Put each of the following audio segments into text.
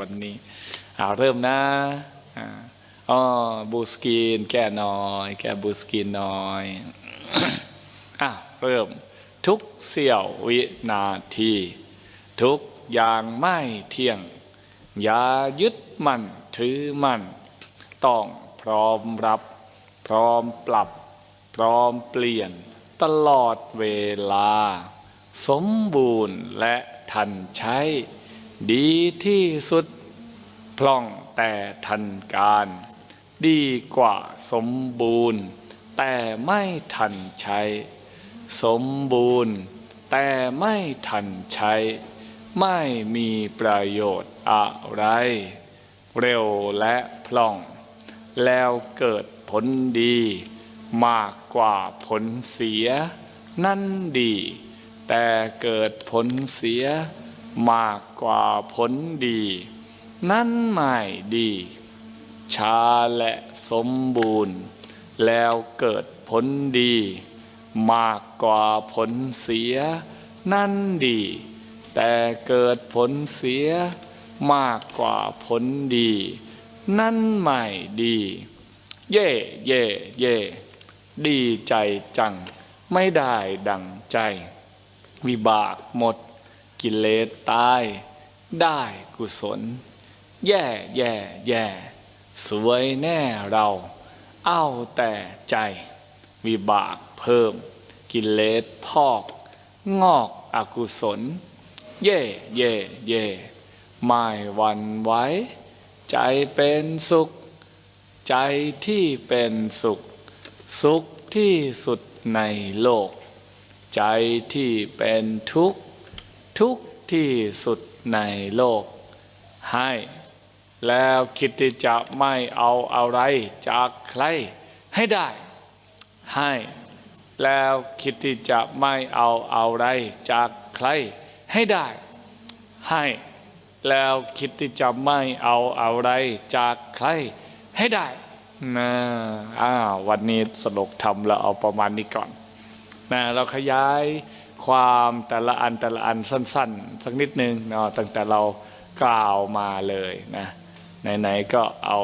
วันนี้เอาเริ่มนะอ๋อบูสกินแก้หน่อย แก้บูสกินหน่อยอะเริ่มทุกเสี้ยววินาที ทุกอย่างไม่เที่ยง อย่ายึดมั่นถือมั่น ต้องพร้อมรับ พร้อมปรับ พร้อมเปลี่ยน ตลอดเวลา สมบูรณ์และทันใช้ ดีที่สุดพล่องแต่ทันการ ดีกว่าสมบูรณ์ แต่ไม่ทันใช้ สมบูรณ์ แต่ไม่ทันใช้ ไม่มีประโยชน์อะไร เร็วและพล่อง แล้วเกิดผลดี มากกว่าผลเสีย นั่นดี แต่เกิดผลเสีย มากกว่าผลดี นั่นไม่ดีช้าและสมบูรณ์ แล้วเกิดผลดี มากกว่าผลเสีย นั่นดี แต่เกิดผลเสีย มากกว่าผลดี นั่นไม่ดี เย่เย่เย่ดีใจจัง ไม่ได้ดังใจ วิบากหมด กิเลสตาย ได้กุศล แย่แย่แย่สวยแน่เรา เอาแต่ใจ วิบากเพิ่ม กิเลสพอก งอกอกุศล เย่เย่เย่ไม่หวันไหว้ใจเป็นสุข ใจที่เป็นสุข สุขที่สุดในโลก ใจที่เป็นทุกข์ ทุกที่สุดในโลกให้ แล้วคิดที่จะไม่เอาอะไรจากใครให้ได้ให้ แล้วคิดที่จะไม่เอาอะไรจากใครให้ได้ ให้ แล้วคิดที่จะไม่เอาอะไรจากใครให้ได้นะอ้าววันนี้สรุปทำเราเอาประมาณนี้ก่อนนะเราขยาย ความแต่ละอันแต่ละอันสั้น ๆ สักนิดนึงเนาะตั้งแต่เรากล่าวมาเลยนะไหนๆก็เอา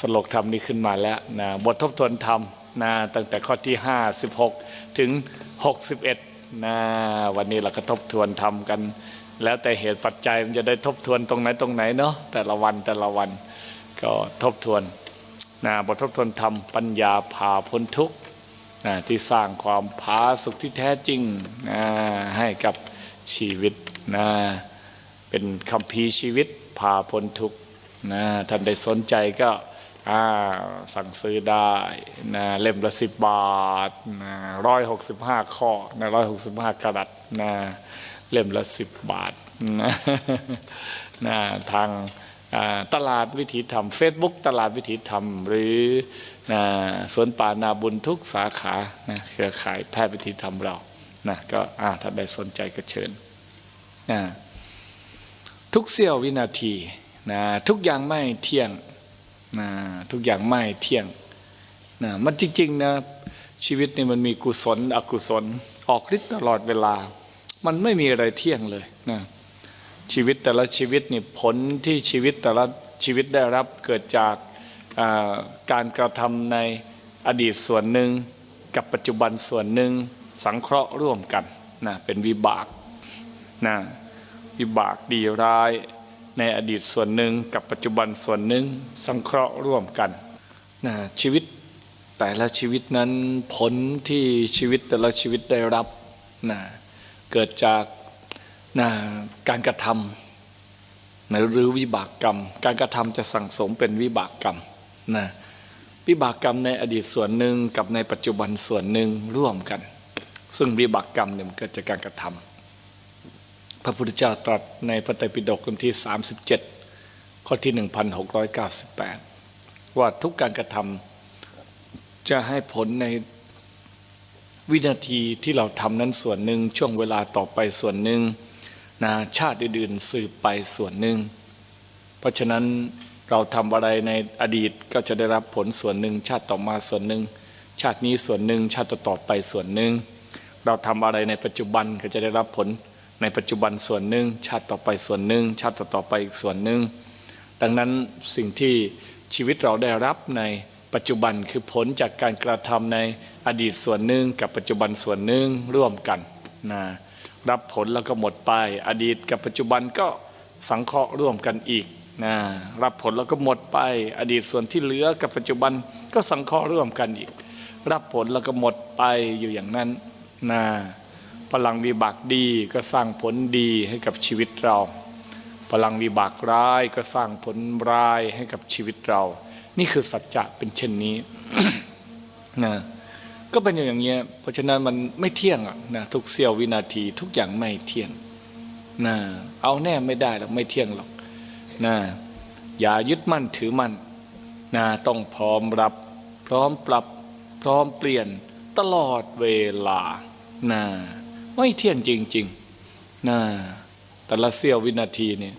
สรุปธรรมนี้ขึ้นมาแล้วนะบททบทวนธรรมนะตั้งแต่ข้อที่5 16ถึง 61นะวันนี้เราก็ทบทวนธรรมกัน แล้วแต่เหตุปัจจัยมันจะได้ทบทวนตรงไหนตรงไหนเนาะแต่ละวันแต่ละวันก็ทบทวนนะบททบทวนธรรมปัญญาพาพ้นทุกข์ นะที่สร้างความผาสุกที่แท้จริงนะให้กับชีวิตนะเป็นคำพีชีวิตพาพ้นทุกข์นะท่านได้สนใจก็สั่งซื้อได้นะเล่มละสิบบาทนะร้อยหกสิบห้าข้อนะร้อยหกสิบห้ากระดัดนะเล่มละสิบบาทนะนะทาง ตลาดวิถีธรรม Facebook ตลาดวิถีธรรม หรือสวนป่านาบุญทุกสาขานะเครือข่ายแพทย์วิถีธรรมเรานะก็ถ้าได้สนใจก็เชิญนะทุกเสี้ยววินาทีนะทุกอย่างไม่เที่ยงนะทุกอย่างไม่เที่ยงนะมันจริงๆนะชีวิตนี่มันมีกุศล อกุศล ออกฤทธิ์ตลอดเวลา มันไม่มีอะไรเที่ยงเลยนะ ชีวิตแต่ละชีวิตนี่ผลที่ชีวิตแต่ละชีวิตได้รับเกิดจากการกระทำในอดีตส่วนหนึ่ง กับปัจจุบันส่วนหนึ่งสังเคราะห์ร่วมกันนะเป็นวิบากนะวิบากดีร้ายในอดีตส่วนหนึ่ง กับปัจจุบันส่วนหนึ่งสังเคราะห์ร่วมกันนะชีวิตแต่ละชีวิตนั้นผลที่ชีวิตแต่ละชีวิตได้รับนะเกิดจาก นะการกระทำนะหรือวิบากกรรม การกระทำจะสั่งสมเป็นวิบากกรรมนะวิบากกรรมในอดีตส่วนหนึ่งกับในปัจจุบันส่วนหนึ่งร่วมกัน ซึ่งวิบากกรรมเนี่ยมันเกิดจากการกระทำพระพุทธเจ้าตรัสในพระไตรปิฎกเล่มที่ 37 ข้อที่ 1698 ว่าทุกการกระทำจะให้ผลในวินาทีที่เราทำนั้นส่วนหนึ่งช่วงเวลาต่อไปส่วนหนึ่ง นะชาติอื่นๆสืบไปส่วนหนึ่ง เพราะฉะนั้นเราทำอะไรในอดีตก็จะได้รับผลส่วนหนึ่ง ชาติต่อมาส่วนหนึ่ง ชาตินี้ส่วนหนึ่ง ชาติต่อไปส่วนหนึ่ง เราทำอะไรในปัจจุบันก็จะได้รับผลในปัจจุบันส่วนหนึ่ง ชาติต่อไปส่วนหนึ่ง ชาติต่อไปอีกส่วนหนึ่ง ดังนั้นสิ่งที่ชีวิตเราได้รับในปัจจุบันคือผลจากการกระทำในอดีตส่วนหนึ่งกับปัจจุบันส่วนหนึ่งร่วมกันนะ รับผลแล้วก็หมดไป อดีตกับปัจจุบันก็สังเคราะห์ร่วมกันอีกนะรับผลแล้วก็หมดไป อดีตส่วนที่เหลือกับปัจจุบันก็สังเคราะห์ร่วมกันอีก รับผลแล้วก็หมดไปอยู่อย่างนั้นนะพลังวิบากดีก็สร้างผลดีให้กับชีวิตเรา พลังวิบากร้ายก็สร้างผลร้ายให้กับชีวิตเรา นี่คือสัจจะเป็นเช่นนี้นะ ก็เป็นอย่างเงี้ยเพราะฉะนั้นมันไม่เที่ยงอะนะทุกเสี้ยววินาทีทุกอย่างไม่เที่ยงนะเอาแน่ไม่ได้หรอกไม่เที่ยงหรอกนะอย่ายึดมั่นถือมั่นนะต้องพร้อมรับพร้อมปรับพร้อมเปลี่ยนตลอดเวลานะไม่เที่ยงจริงๆนะแต่ละเสี้ยววินาทีเนี่ย